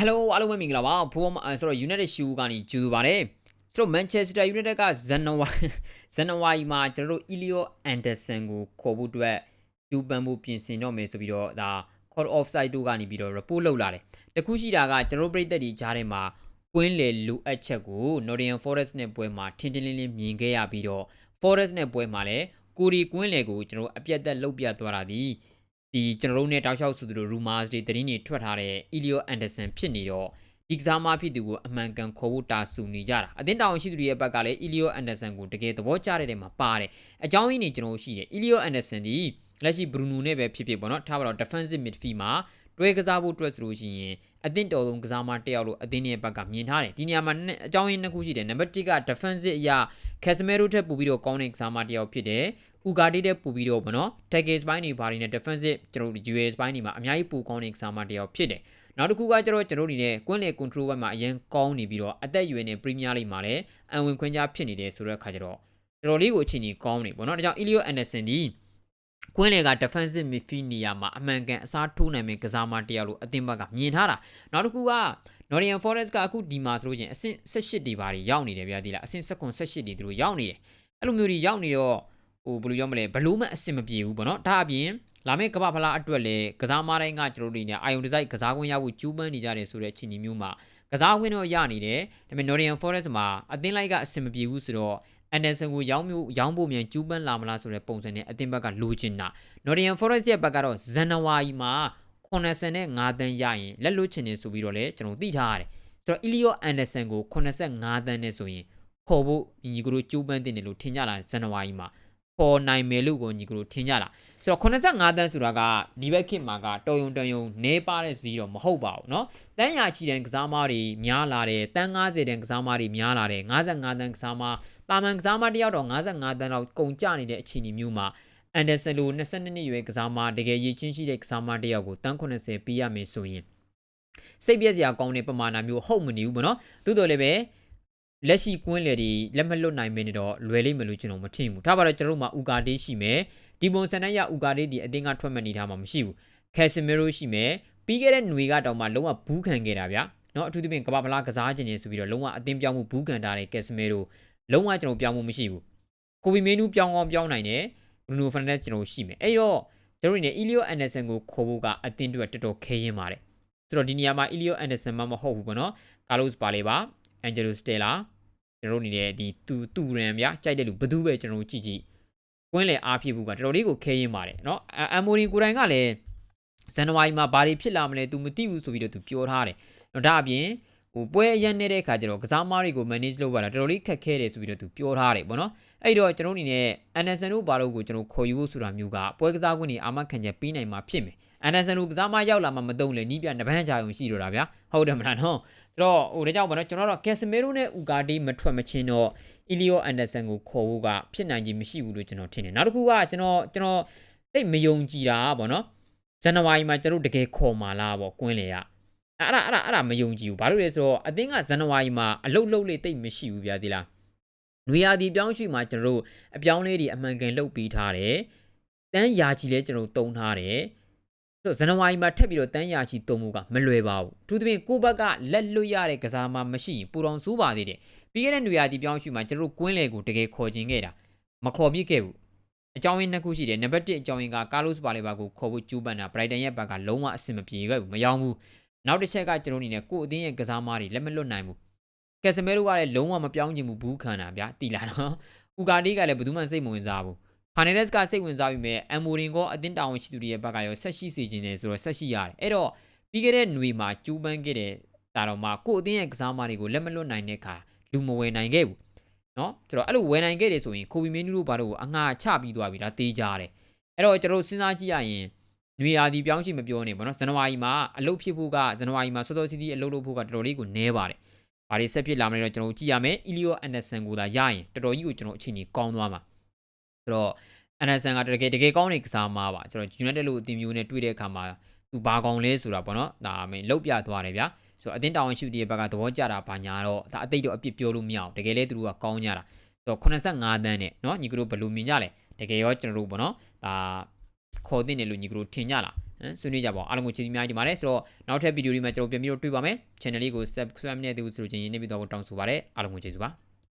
Hello အားလုံးပဲမင်္ဂလာပါဖိုးမဆိုတော့ United Shoe ကနေကြိုဆိုပါတယ်ဆိုတော့ Manchester United ကဇန်နဝါရီဇန်နဝါရီမှာကျွန်တော်တို့ Elio Anderson ကိုခေါ်ဖို့အတွက်ဒူပန်မှုပြင်ဆင်တော့မယ်ဆိုပြီးတော့ဒါ call offside တို့ကနေပြီးတော့ report လုပ်လာတယ်တခုရှိတာကကျွန်တော်တို့ပြည်သက်တွေကြားထဲမှာကွင်းလေလိုအပ်ချက်ကို Nottingham Forest နဲ့ပွဲမှာထင်းထင်းလင်းလင်းမြင်ခဲ့ရပြီးတော့ Forest နဲ့ပွဲမှာလည်းကိုရီကွင်းလေကိုကျွန်တော်အပြတ်သက်လုတ်ပြသွားတာဒီ ဒီကျွန်တော်တို့နဲ့တောက်လျှောက်ဆိုသူတို့ rumors တွေသတင်းတွေထွက်ထားတဲ့ Elio Anderson ဖြစ်နေတော့ဒီကစားမဖြစ်သူကိုအမှန်ကန်ခေါ်ဖို့တာဆူနေကြတာအသင်းတောင်ရှိသူတွေရဲ့ဘက်ကလည်း Elio Anderson ကိုတကယ်သဘောကျတဲ့နေရာမှာပါတယ်အကြောင်းရင်းနေကျွန်တော်ရှိတယ် Elio Anderson ဒီလက်ရှိ Bruno နဲ့ပဲဖြစ်ဖြစ်ပေါ့နော်ထားပါတော့ defensive midfield မှာ တွဲကစားဖို့အတွက်ဆိုလို့ရှိရင်အသင့်တော်ဆုံးကစားမတစ်ယောက်လို့အသင်းရဲ့ဘက်ကမြင်ထားတယ်ဒီနေရာမှာအကြောင်းရင်းနှစ်ခုရှိတယ်နံပါတ်1က defensive အရာ Casemiro ထက်ပိုပြီးတော့ကောင်းတဲ့ကစားမတစ်ယောက်ဖြစ်တယ်ဥကာတီတဲ့ပို့ပြီးတော့ဗောနော် tackle ပိုင်းတွေဘာတွေနဲ့ defensive ကျွန်တော်တို့ US ပိုင်းတွေမှာအများကြီးပိုကောင်းတဲ့ကစားမတစ်ယောက်ဖြစ်တယ်နောက်တစ်ခုကကျတော့ကျွန်တော်တို့အနေနဲ့ကွင်းလေ control ဘက်မှာအရင်ကောင်းနေပြီးတော့အသက်အရွယ်နဲ့ Premier League မှာလည်းအံဝင်ခွင့်ကြားဖြစ်နေတယ်ဆိုတဲ့အခါကျတော့တော်တော်လေးကိုအခြေအနေကောင်းနေဗောနော်ဒါကြောင့် Elio Anderson ဒီ ကွင်းလေက defensive midfield နေရာမှာအမှန်ကန်အစားထိုးနိုင်မယ့်ကစားမတစ်ယောက်လို့အသင်းဘက်ကမြင်ထားတာနောက်တစ်ခုက Nottingham Forest ကအခုဒီမှာဆိုလို့ချင်းအဆင့်18တွေပါတွေရောက်နေတယ်ဗျာဒီလားအဆင့်19 18တွေသူတို့ရောက်နေတယ်အဲ့လိုမျိုးတွေရောက်နေတော့ဟိုဘယ်လိုပြောမလဲဘလို့မှအဆင်မပြေဘူးပေါ့နော်ဒါအပြင်လာမယ့်ကမ္ဘာဖလားအတွက်လည်းကစားမတိုင်းကကျွန်တော်တို့တွေနဲ့အာယုံဒီဇိုင်းကစားခွင့်ရဖို့ကျူးပန်းနေကြတယ်ဆိုတဲ့အခြေအနေမျိုးမှာကစားခွင့်တော့ရနေတယ်ဒါပေမဲ့ Nottingham Forest မှာအသင်းလိုက်ကအဆင်မပြေဘူးဆိုတော့ Anderson ကိုရောင်းမျိုးရောင်းဖို့မြန်ကျူးပန်းလာမလားဆိုတဲ့ပုံစံနဲ့အသင်းဘက်ကလိုချင်တာ Nottingham Forest ရဲ့ဘက်ကတော့ဇန်နဝါရီမှာ85တန်းရရင်လက်လွတ်ချင်နေဆိုပြီးတော့လည်းကျွန်တော်သိထားရတယ်ဆိုတော့ Elio Anderson ကို85တန်းနဲ့ဆိုရင်ခေါ်ဖို့ညီကတို့ကျူးပန်းတင်တယ်လို့ထင်ကြတာဇန်နဝါရီမှာ ပေါ်နိုင်မယ်လို့ကိုညီကတို့ထင်ကြတာဆိုတော့85တန်းဆိုတာကဒီဘက်ခေတ်မှာကတော်ယုံတန်ယုံနေပါတဲ့ဇီးတော့မဟုတ်ပါဘူးเนาะတန်းရာချီတန်းကစားမတွေများလာတယ်တန်း90တန်းကစားမတွေများလာတယ်55တန်းကစားမတာမန်ကစားမတယောက်တော့55တန်းလောက်ကုန်ကျနေတဲ့အခြေအနေမျိုးမှာအန်ဒါဆန်လို22နှစ်ရွယ်ကစားမတကယ်ရည်ချင်းရှိတဲ့ကစားမတယောက်ကိုတန်း80ပေးရမယ်ဆိုရင်စိတ်ပြည့်စရာကောင်းတဲ့ပမာဏမျိုးဟုတ်မနေဘူးပေါ့နော်သို့တော်လည်းပဲ လက်ရှိကွင်းလေတွေလက်မလွတ်နိုင်မင်းတော့လွယ်လိမ့်မယ်လို့ကျွန်တော်မထင်ဘူး။ဒါပါတော့ကျွန်တော်တို့မှာဥကာဒေးရှိမယ်။ဒီပုံစံနဲ့ရဥကာဒေးဒီအသင်းကထွက်မှတ်နေတာမှမရှိဘူး။ကက်ဆမီရိုရှိမယ်။ပြီးခဲ့တဲ့ຫນွေကတောင်မှလုံးဝဘူးခံခဲ့တာဗျာ။နော်အထူးသဖြင့်ကမ္ဘာဖလားကစားခြင်းနေဆိုပြီးတော့လုံးဝအသင်းပြောင်းမှုဘူးခံတာတဲ့ကက်ဆမီရိုလုံးဝကျွန်တော်ပြောင်းမှုမရှိဘူး။ကိုဘီမင်းနူးပြောင်းကောင်းပြောင်းနိုင်တယ်။ဘရူနိုဖာနန်ဒက်ကျွန်တော်ရှိမယ်။အဲ့တော့ကျွန်တော်နေအီလီယိုအန်ဒါဆန်ကိုခေါ်ဖို့ကအသင်းတွေတော်တော်ခဲရင်ပါတယ်။ဆိုတော့ဒီနေရာမှာအီလီယိုအန်ဒါဆန်မှမဟုတ်ဘူးပေါ့နော်။ကာလို့စ်ပါလေပါ။ Angelo Stella ကျွန်တော်နေတဲ့ဒီတူတူရန်ဗျာကြိုက်တဲ့လူဘယ်သူပဲကျွန်တော်ကြည့်ကြည့်ကွင်းလေအားဖြစ်ဘူးကတော်တော်လေးကိုခဲရင်ပါတယ်เนาะအမိုရီကိုတိုင်ကလည်းဇန်နဝါရီမှာဘာတွေဖြစ်လာမလဲ तू မသိဘူးဆိုပြီးတော့ तू ပြောထားတယ်เนาะဒါအပြင် ဟိုပွဲအရန်နေတဲ့ခါကျတော့ကစားမားတွေကို manage လုပ်ရတာတော်တော်လေးခက်ခဲတယ်ဆိုပြီးတော့သူပြောထားတယ်ပေါ့နော်အဲ့တော့ကျွန်တော်အနေနဲ့ Anderson တို့ဘာလို့ကိုကျွန်တော်ခေါ်ယူဖို့ဆိုတာမျိုးကပွဲကစားခွင့်တွေအာမခံချက်ပေးနိုင်မှာဖြစ်မယ် Anderson တို့ကစားမားရောက်လာမှမတုံးလေနီးပြနဗန်းကြုံရှိတော့တာဗျာဟုတ်တယ်မလားနော်ဆိုတော့ဟိုဒါကြောင့်ပေါ့နော်ကျွန်တော်တို့ Casemiro နဲ့ Ugarte မထွက်မချင်းတော့ Elio Anderson ကိုခေါ်ဖို့ကဖြစ်နိုင်ခြင်းမရှိဘူးလို့ကျွန်တော်ထင်တယ်နောက်တစ်ခုကကျွန်တော်ကျွန်တော်တိတ်မယုံကြည်တာပေါ့နော်ဇန်နဝါရီမှာကျွန်တော်တကယ်ခေါ်มาလားပေါ့ကွင်းလေက အဲ့ဒါအဲ့ဒါအဲ့ဒါမယုံကြည်ဘူးဘာလို့လဲဆိုတော့အသင်းကဇန်နဝါရီမှာအလုတ်လုတ်လေးတိတ်မရှိဘူးဗျာဒီလားနွေရာသီပြောင်းရွှေ့မှာကျွန်တော်တို့အပြောင်းလေးတွေအမှန်ကန်လှုပ်ပြီးထားတယ်တန်းရာချီလဲကျွန်တော်တုံးထားတယ်ဆိုဇန်နဝါရီမှာထပ်ပြီးတော့တန်းရာချီတုံးမှုကမလွယ်ပါဘူးသူတပင်ကိုဘက်ကလက်လွတ်ရတဲ့ကစားမှမရှိရင်ပူတော်ဆိုးပါသေးတယ်ပြီးခဲ့တဲ့နွေရာသီပြောင်းရွှေ့မှာကျွန်တော်တို့ကွင်းလေကိုတကယ်ခေါ်ခြင်းခဲ့တာမခေါ်ပြစ်ခဲ့ဘူးအကြောင်းရင်းနှစ်ခုရှိတယ်နံပါတ်1အကြောင်းရင်းကကာလိုစ်ပါလေဘာကိုခေါ်ဖို့ကြိုးပမ်းတာဘရိုက်တန်ရဲ့ဘက်ကလုံးဝအဆင်မပြေခဲ့ဘူးမယောင်းဘူး နောက်တစ်ချက်ကကျွန်တော်အနေနဲ့ကို့အသင်းရဲ့ကစားမားတွေလက်မလွတ်နိုင်ဘူးကက်စမဲတို့ကလည်းလုံးဝမပြောင်းချင်ဘူးဘူးခံတာဗျာတီလာနော်ဥကာဒီကလည်းဘယ်သူမှစိတ်မဝင်စားဘူးဖာနေရက်စ်ကစိတ်ဝင်စားပြီးမဲ့အမ်မိုရင်ကောအတင်းတာဝန်ရှိသူတွေရဲ့ဘက်ကရောဆက်ရှိစေခြင်းတယ်ဆိုတော့ဆက်ရှိရတယ်အဲ့တော့ပြီးခဲ့တဲ့ຫນွေမှာကျူးပန်းခဲ့တဲ့တာတော်မှာကို့အသင်းရဲ့ကစားမားတွေကိုလက်မလွတ်နိုင်တဲ့အခါလူမဝယ်နိုင်ခဲ့ဘူးနော်ဆိုတော့အဲ့လိုဝယ်နိုင်ခဲ့တယ်ဆိုရင်ကိုဗီမင်းနူတို့ဘာလို့အငှာချပြီးသွားပြီလားတေးကြတယ်အဲ့တော့ကျွန်တော်စဉ်းစားကြည့်ရရင် နွေရာသီပြောင်းရှိမပြောနေဘောနော်ဇန်နဝါရီမှာအလုပ်ဖြစ်ဖို့ကဇန်နဝါရီမှာစောစောစီးစီးအလုပ်လုပ်ဖို့ကတော်တော်လေးကိုနည်းပါတယ်။ဘာတွေဆက်ဖြစ်လာမလဲတော့ကျွန်တော်ကြည့်ရမယ်။ Elio Anderson ကိုသာရရင်တော်တော်ကြီးကိုကျွန်တော်အချိန်ကြီးကောင်းသွားမှာ။ဆိုတော့ Anderson ကတကယ်တကယ်ကောင်းတဲ့ကစားမှာပါ။ကျွန်တော် United လို့အသင်းမျိုးနဲ့တွေ့တဲ့အခါမှာသူဘာကောင်းလဲဆိုတာပေါ့နော်။ဒါအမေလောက်ပြသွားတယ်ဗျာ။ဆိုတော့အသင်းတာဝန်ရှိတဲ့ဘက်ကသဘောကျတာဘာညာတော့ဒါအသိတော့အပြစ်ပြောလို့မရအောင်။တကယ်လဲသူတို့ကကောင်းကြတာ။ဆိုတော့85တန်းနဲ့နော်ညီကတို့ဘယ်လိုမြင်ကြလဲ။တကယ်ရောကျွန်တော်တို့ပေါ့နော်။ဒါ ခေါ်တင်တယ်လို့ညီကတို့ထင်ကြလားဟမ်ဆွေးနွေးကြပါဦးအားလုံးကိုကျေးဇူးအများကြီးတင်ပါတယ်ဆိုတော့နောက်ထပ်ဗီဒီယိုတွေမှာကျွန်တော်ပြန်ပြီးတော့တွေ့ပါမယ် channel လေးကို subscribe နဲ့တူဆိုလို့ချင်းရင်းနေပြီးတော့တောင်းဆိုပါရစေအားလုံးကိုကျေးဇူးပါ